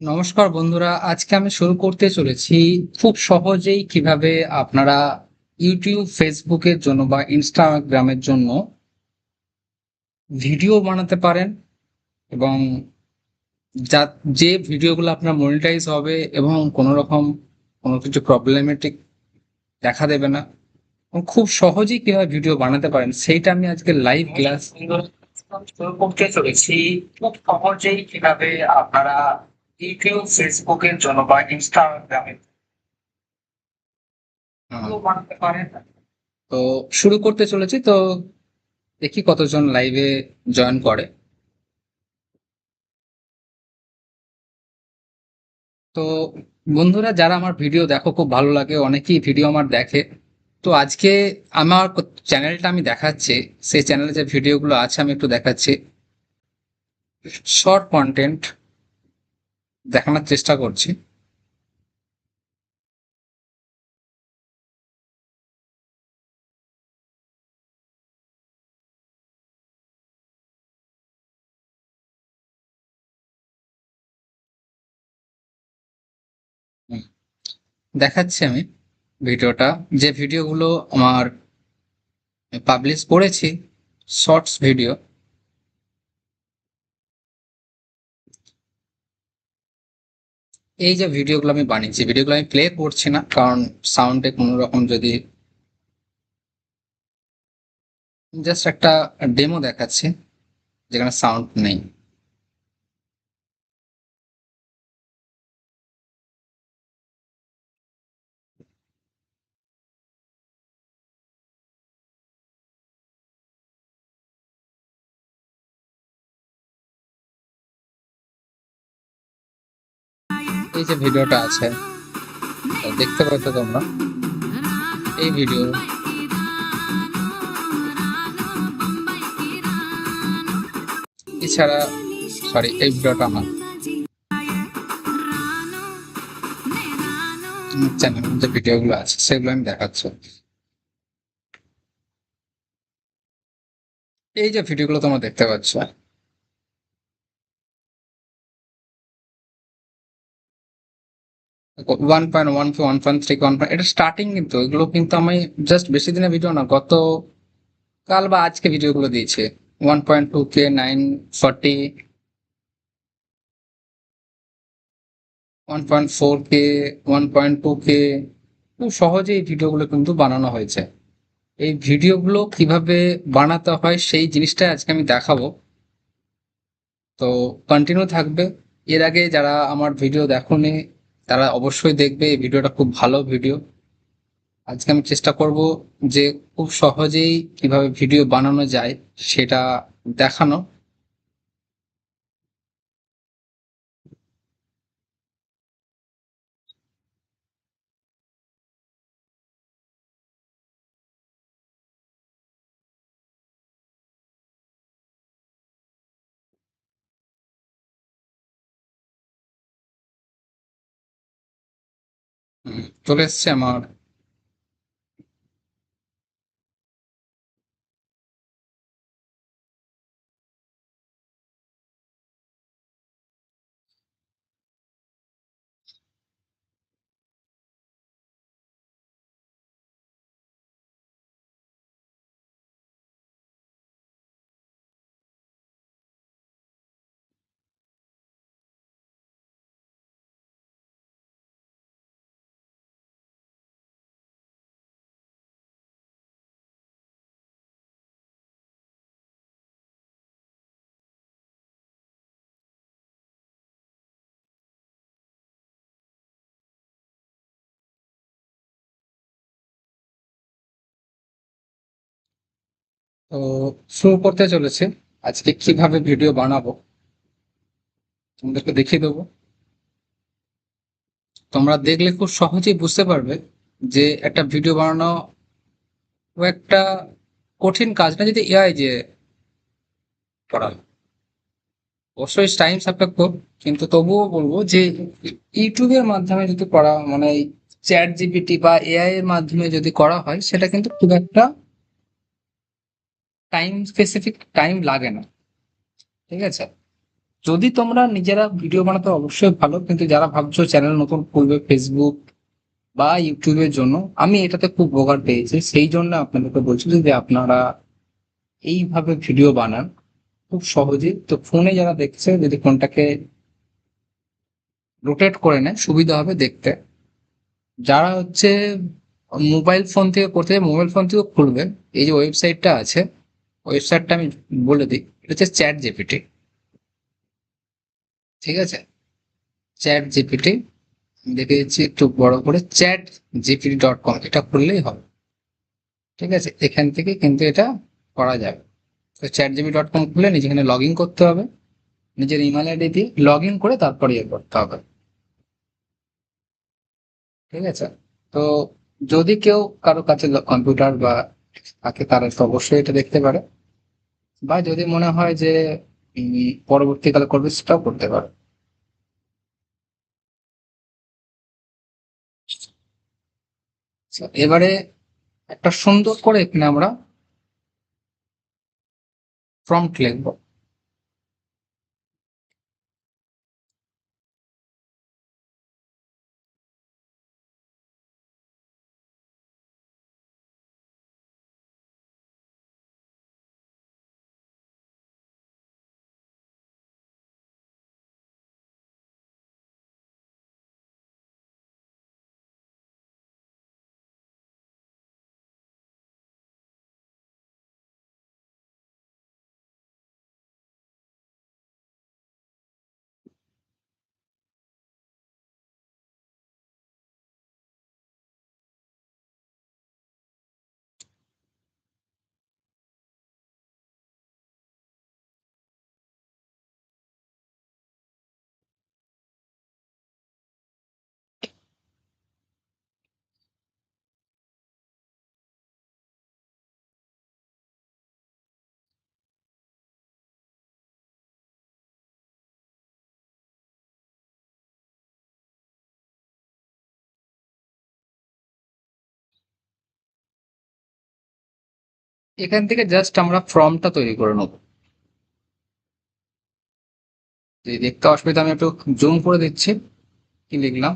নমস্কার বন্ধুরা, আজকে আমি শুরু করতে চলেছি খুব সহজেই কীভাবে আপনারা ইউটিউব ফেসবুকের জন্য বা ইনস্টাগ্রামের জন্য ভিডিও বানাতে পারেন এবং যা, যে ভিডিওগুলো আপনার মনিটাইজ হবে এবং কোনো রকম কোনো কিছু প্রবলেমেটিক দেখা দেবে না, এবং খুব সহজেই কীভাবে ভিডিও বানাতে পারেন, সেইটা আমি আজকে লাইভ ক্লাস শুরু করতে চলেছি খুব সহজেই কীভাবে আপনারা ইউটিউব ফেসবুকের জন্য বা ইনস্টাগ্রামে বানাতে পারেন তো শুরু করতে চলেছি তো দেখি কতজন লাইভে জয়েন করে। তো বন্ধুরা যারা আমার ভিডিও দেখো খুব ভালো লাগে অনেকেই ভিডিও আমার দেখে। তো আজকে আমার চ্যানেলটা আমি দেখাচ্ছি সেই চ্যানেলে যে ভিডিওগুলো আছে আমি একটু দেখাচ্ছি। শর্ট কন্টেন্ট দেখানোর চেষ্টা করছি। দেখাচ্ছি আমি ভিডিওটা যে ভিডিওগুলো আমার পাবলিশ করেছি শর্টস ভিডিও এই যে ভিডিওগুলো আমি বানিয়েছি, ভিডিওগুলো আমি প্লে করছি না, কারণ সাউন্ডে কোনো রকম যদি জাস্ট একটা ডেমো দেখাচ্ছে, যেখানে সাউন্ড নেই। এই যে ভিডিওটা আছে দেখতে পাচ্ছ তোমরা। এই ভিডিও এছাড়া সরি এই ভিডিওটা আমার। চ্যানেলের যে ভিডিওগুলো আছে, সেগুলো আমি দেখাচ্ছি। এই যে ভিডিওগুলো তোমরা দেখতে পাচ্ছ one point one point three one এটা স্টার্টিং কিন্তু, এগুলো কিন্তু আমি জাস্ট বেশি ভিডিও না বা আজকে ভিডিওগুলো দিয়েছে one point two K nine forty one point four K one point two K খুব ভিডিওগুলো কিন্তু বানানো হয়েছে। এই ভিডিওগুলো কীভাবে বানাতে হয় সেই জিনিসটাই আজকে আমি দেখাবো। তো কন্টিনিউ থাকবে। এর আগে যারা আমার ভিডিও দেখোনি তারা অবশ্যই দেখবে এই ভিডিওটা খুব ভালো ভিডিও। আজকে আমি চেষ্টা করব যে খুব সহজেই কীভাবে ভিডিও বানানো যায় সেটা দেখানো। চলে এসছে আমার তো শুরু করতে চলেছে। আজকে কীভাবে ভিডিও বানাবো, তোমাদেরকে দেখিয়ে দেবো। তোমরা দেখলে খুব সহজেই বুঝতে পারবে যে একটা ভিডিও বানানো ও একটা কঠিন কাজ না, যদি এআই যে করা অবশ্যই টাইম সাপেক্ষ, কিন্তু তবুও বলব যে ইউটিউবের মাধ্যমে যদি করা মানে চ্যাট জিপিটি বা এআই এর মাধ্যমে যদি করা হয়, সেটা কিন্তু খুব একটা টাইম স্পেসিফিক টাইম লাগে না। ঠিক আছে? যদি তোমরা নিজেরা ভিডিও বানাতে অবশ্যই ভালো, কিন্তু যারা ভাবছ চ্যানেল নতুন খুলবে ফেসবুক বা ইউটিউবের জন্য, আমি এটাতে খুব উপকার পেয়েছি। সেই জন্য আপনাদেরকে বলছি যদি আপনারা এইভাবে ভিডিও বানান খুব সহজে। তো ফোনে যারা দেখছে, যদি ফোনটাকে রোটেট করে নেয়, সুবিধা হবে দেখতে। যারা হচ্ছে মোবাইল ফোন থেকে করতে মোবাইল ফোন থেকেও খুলবে। এই যে ওয়েবসাইটটা আছে ওয়েবসাইটটা আমি বলে দিই। এটা হচ্ছে চ্যাট জিপিটি ঠিক আছে? চ্যাট জিপিটি দেখে দিচ্ছি একটু বড় করে চ্যাট জিপিটি ডট কম। এটা খুললেই হবে। ঠিক আছে? এখান থেকে কিন্তু এটা করা যাবে। তো চ্যাট জিপি ডট কম খুলে নিজে এখানে লগ ইন করতে হবে। নিজের ইমেল আইডি দিয়ে লগ ইন করে তারপরে ইয়ে করতে হবে। ঠিক আছে? তো যদি কেউ কারও কাছে কম্পিউটার বা থাকে তারা তো অবশ্যই এটা দেখতে পারে। বা যদি মনে হয় যে পরবর্তীকালে করবে, সেটাও করতে পারে। এবারে একটা সুন্দর করে এখানে আমরা প্রম্পট লিখব। এখান থেকে জাস্ট আমরা ফর্মটা তৈরি করে নেব। দেখতে অসুবিধা আমি একটু জুম করে দিচ্ছি। কি লিখলাম?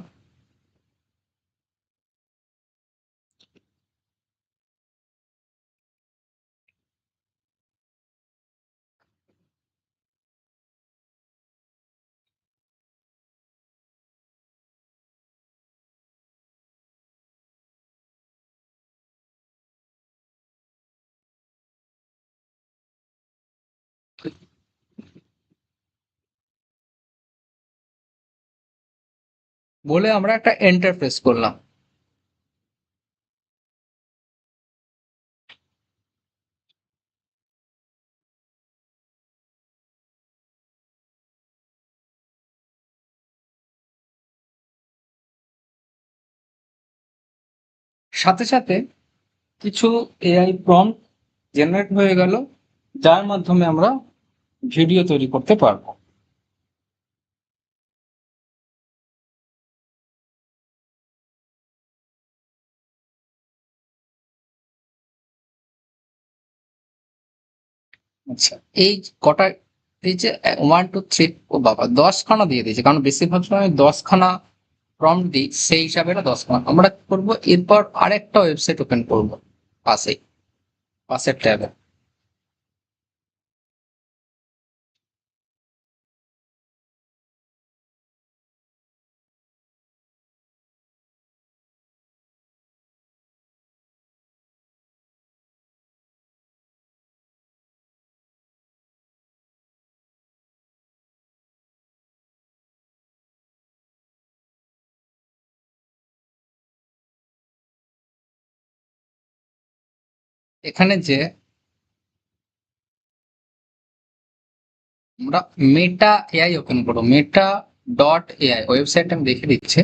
বলে আমরা একটা এন্টার প্রেস করলাম। সাথে সাথে কিছু এআই প্রম্পট জেনারেট হয়ে গেল, যার মাধ্যমে আমরা ভিডিও তৈরি করতে পারব। আচ্ছা এই কটা এই যে ওয়ান টু থ্রি ও বাবা, দশখানা দিয়ে দিয়েছে, কারণ বেশিরভাগ সময় দশখানা প্রম্পট দিই, সেই হিসাবে এটা দশখানা। আমরা করব? এরপর আরেকটা ওয়েবসাইট ওপেন করব, পাশেই, পাশের ট্যাবে এখানে যে আমরা মেটা এআই ওপেন করব মেটা ডট এআই ওয়েবসাইট আমি দেখে দিচ্ছি।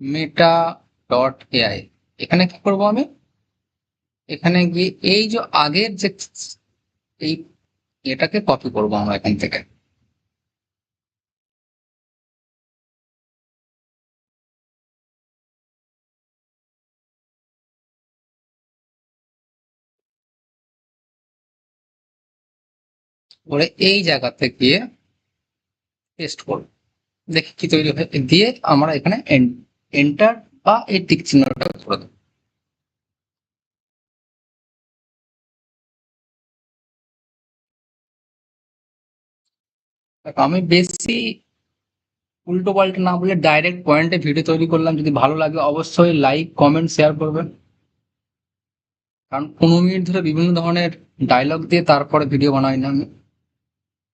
মেটা ডট এআই এখানে কি করব আমি? এখানে গিয়ে এই যে আগের যে এই এটাকে কপি করব আমরা এখান থেকে। করে এই জায়গাতে গিয়ে পেস্ট করব। দেখি কি তৈরি হয়। দিয়ে আমরা এখানে এন্টার বা এই টিক চিহ্নটা করে দেবো। আমি বেশি উল্টো পাল্টা না বলে ডাইরেক্ট পয়েন্টে ভিডিও তৈরি করলাম। যদি ভালো লাগে অবশ্যই লাইক কমেন্ট শেয়ার করবেন। কারণ পনেরো মিনিট ধরে বিভিন্ন ধরনের ডায়লগ দিয়ে তারপরে ভিডিও বানাই না আমি।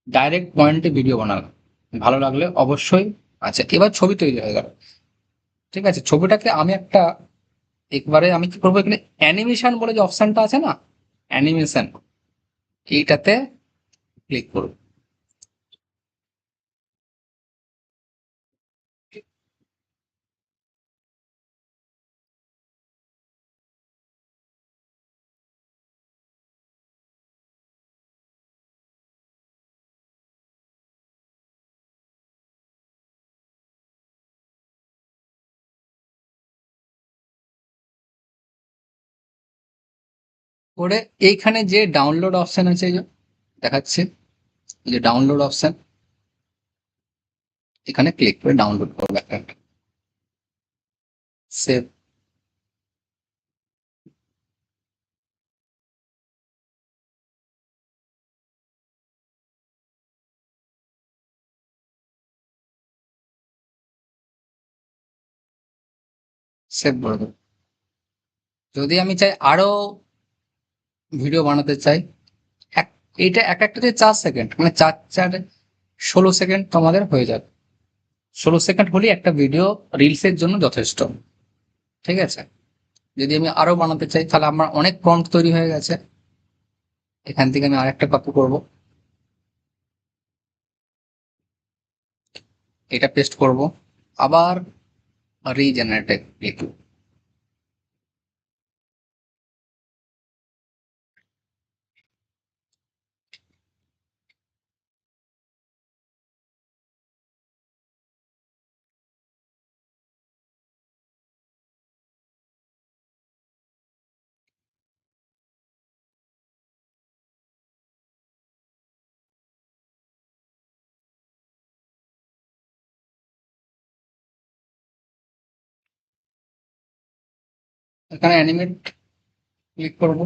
ডাইরেক্ট পয়েন্টে ভিডিও বানালাম। ভালো লাগলে অবশ্যই আচ্ছা এবার ছবি তৈরি হয়ে গেল। ঠিক আছে, ছবিটাকে আমি একটা, একবারে আমি কি করব এখানে? অ্যানিমেশন বলে যে অপশানটা আছে না? অ্যানিমেশন এইটাতে ক্লিক করব। করে এইখানে যে ডাউনলোড অপশন আছে দেখাচ্ছে যে ডাউনলোড অপশন এখানে ক্লিক করে ডাউনলোড করব একটা সেভ সেভ করে যদি আমি চাই আরও ভিডিও বানাতে চাই। এক এটা এক একটাতে চার সেকেন্ড মানে চার চার, ষোলো সেকেন্ড তোমাদের হয়ে যাবে। ষোলো সেকেন্ড হলেই একটা ভিডিও রিলসের জন্য যথেষ্ট। ঠিক আছে? যদি আমি আরও বানাতে চাই, তাহলে আমার অনেক প্রম্পট তৈরি হয়ে গেছে। এখান থেকে আমি আরেকটা কপি করব। এটা পেস্ট করব। আবার রিজেনারেটে ক্লিক এখানে অ্যানিমেট ক্লিক করব।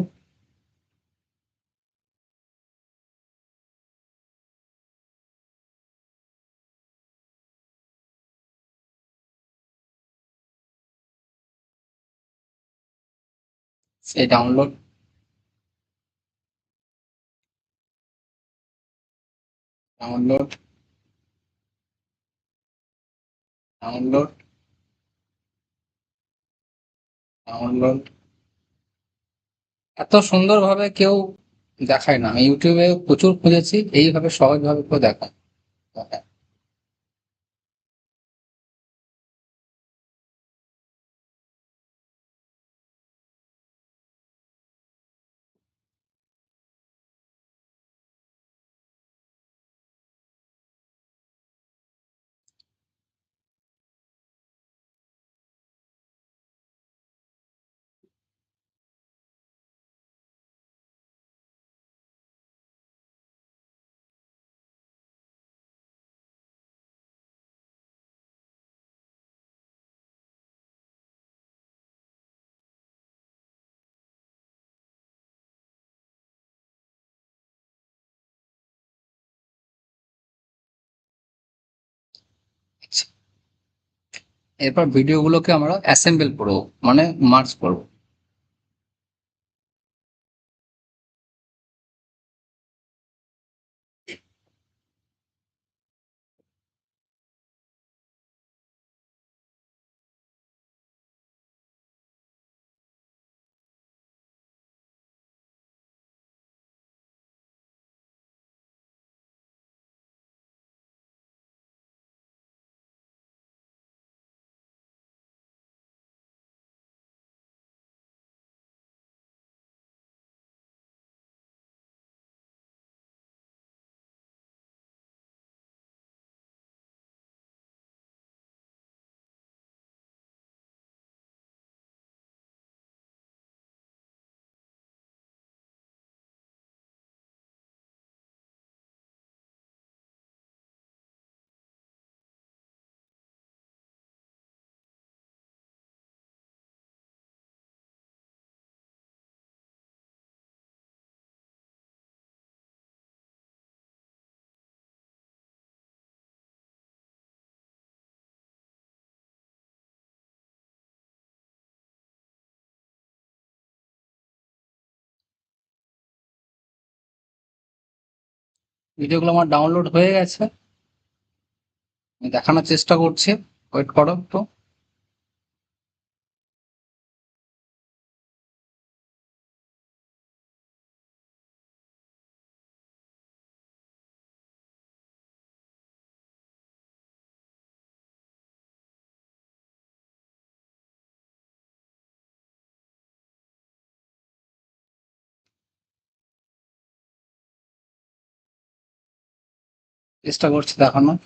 সেই ডাউনলোড ডাউনলোড ডাউনলোড এত সুন্দরভাবে কেউ দেখায় না। আমি ইউটিউবে প্রচুর খুঁজেছি এইভাবে সহজভাবে কেউ দেখায় এরপর ভিডিওগুলোকে আমরা অ্যাসেম্বল করব মানে মার্চ করব। ভিডিওগুলো আমার ডাউনলোড হয়ে গেছে। আমি দেখানোর চেষ্টা করছি। ওয়েট করো একটু। চেষ্টা করছি দেখানোর।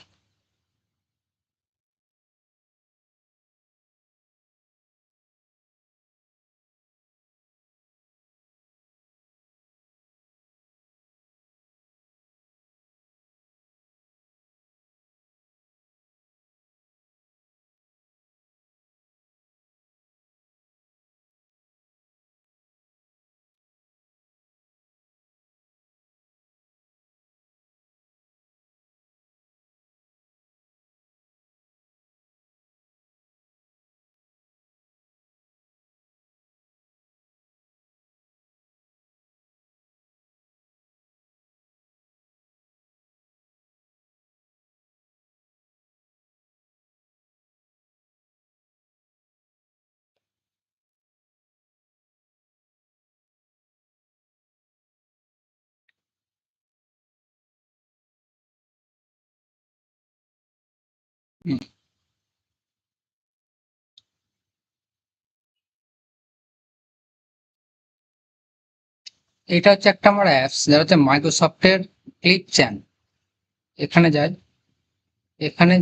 এটা হচ্ছে একটা আমার অ্যাপস যেটা হচ্ছে মাইক্রোসফটের ক্লিক চ্যান এখানে যাই, এখানে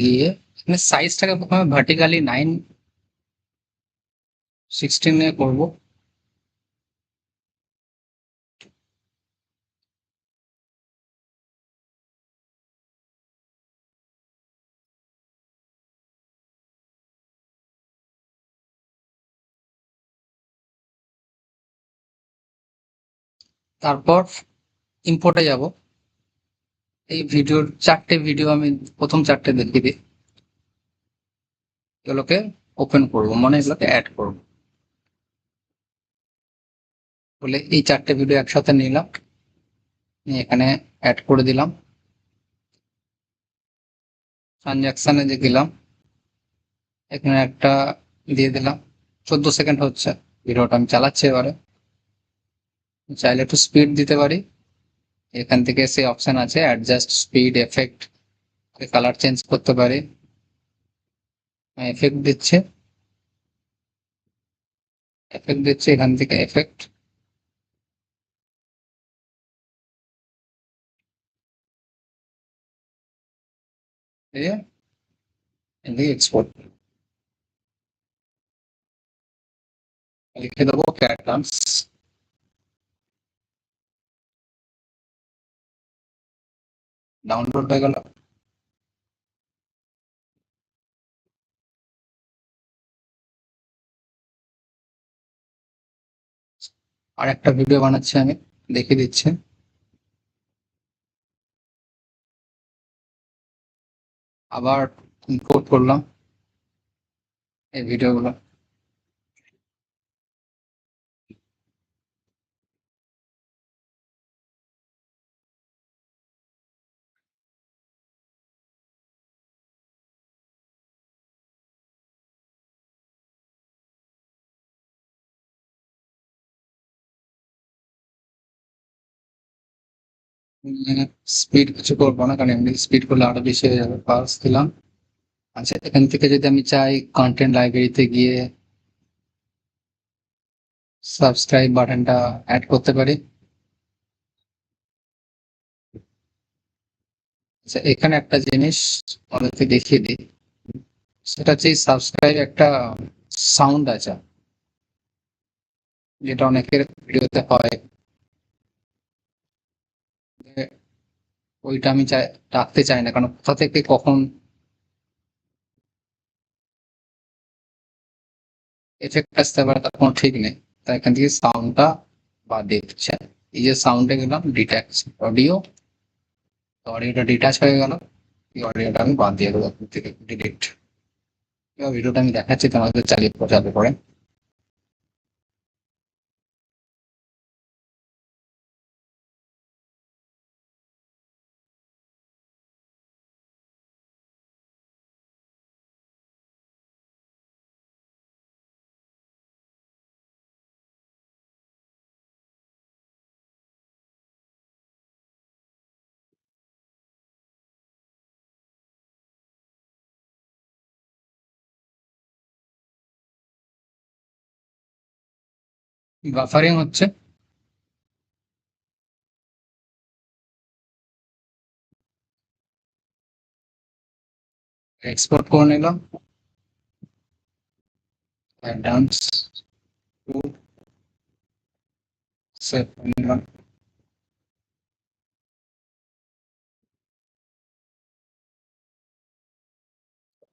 গিয়ে এখানে সাইজটাকে প্রথমে ভার্টিক্যালি নাইন সিক্সটিনে করব। তারপর ইম্পোর্টে যাব। এই ভিডিওর চারটে ভিডিও আমি প্রথম চারটে দেখিয়ে দিই। এগুলোকে ওপেন করব মানে এগুলোকে অ্যাড করব। বলে এই চারটে ভিডিও একসাথে নিলাম এখানে অ্যাড করে দিলাম। ট্রানজাকশানে যে গেলাম, এখানে একটা দিয়ে দিলাম। চোদ্দ সেকেন্ড হচ্ছে ভিডিওটা আমি চালাচ্ছি এবারে। চাইলে একটু স্পিড দিতে পারি। এখান থেকে সে অপশান আছে adjust speed effect colour change করতে পারি। এফেক্ট দিচ্ছে। এফেক্ট দিচ্ছে এখান থেকে এফেক্ট এক্সপোর্ট লিখে দেবো ক্যাটার্নস ডাউনলোড হয়ে গেল। আর একটা ভিডিও বানাচ্ছি আমি, দেখে দিচ্ছি। আবার ইম্পোর্ট করলাম এই ভিডিওগুলো স্পিড কিছু করব না, কারণ এমনি স্পিড করলে আরও বেশি হয়ে যাবে, পাস দিলাম। আচ্ছা এখান থেকে যদি আমি চাই কন্টেন্ট লাইব্রেরিতে গিয়ে সাবস্ক্রাইব বাটনটা অ্যাড করতে পারি। আচ্ছা এখানে একটা জিনিস আমাদেরকে দেখিয়ে দিই। সেটা হচ্ছে সাবস্ক্রাইব একটা সাউন্ড আছে, যেটা অনেকের ভিডিওতে হয়। ওইটা আমি চাই, রাখতে চাই না, কারণ কোথা থেকে, কখন এফেক্ট আসতে পারে তার কোনো ঠিক নেই। তাই এখান থেকে সাউন্ডটা দিয়ে দিচ্ছে এই যে সাউন্ডে গেলাম ডিট্যাচ অডিও তো অডিওটা ডিট্যাচ হয়ে গেল। এই অডিওটা আমি বাদ দিয়ে দেবো। থেকে ডিলিট ভিডিওটা আমি দেখাচ্ছি, তোমাদের চালিয়ে চালু করে বাফারিং হচ্ছে। এক্সপোর্ট করে নিলাম। নিলাম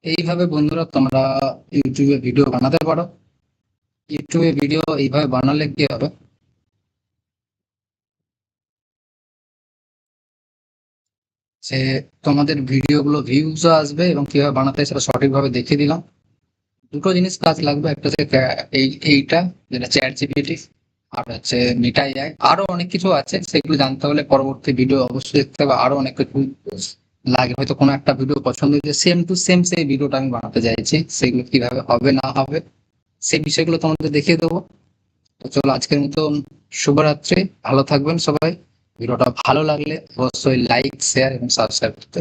এইভাবে বন্ধুরা তোমরা ইউটিউবে ভিডিও বানাতে পারো। ইউটিউবে ভিডিও এইভাবে বানালে কি হবে? যে তোমাদের ভিডিওগুলো ভিউজও আসবে এবং কীভাবে বানাতে সেটা সঠিকভাবে দেখিয়ে দিলাম। দুটো জিনিস কাজ লাগবে, একটা এইটা, যেটা চ্যাট জিপিটি আর হচ্ছে মিটাই যায় আরও অনেক কিছু আছে, সেগুলো জানতে হলে পরবর্তী ভিডিও অবশ্যই দেখতে হবে। আরও অনেক কিছু লাগে, হয়তো কোনো একটা ভিডিও পছন্দ হয়েছে। সেম টু সেম সেই ভিডিওটা আমি বানাতে চাইছি, সেগুলো কীভাবে হবে, না হবে। সেই বিষয়গুলো তোমাদের দেখিয়ে দেবো তো চলো আজকের মতো শুভরাত্রি, ভালো থাকবেন সবাই ভিডিওটা ভালো লাগলে অবশ্যই লাইক শেয়ার এবং সাবস্ক্রাইব করতে।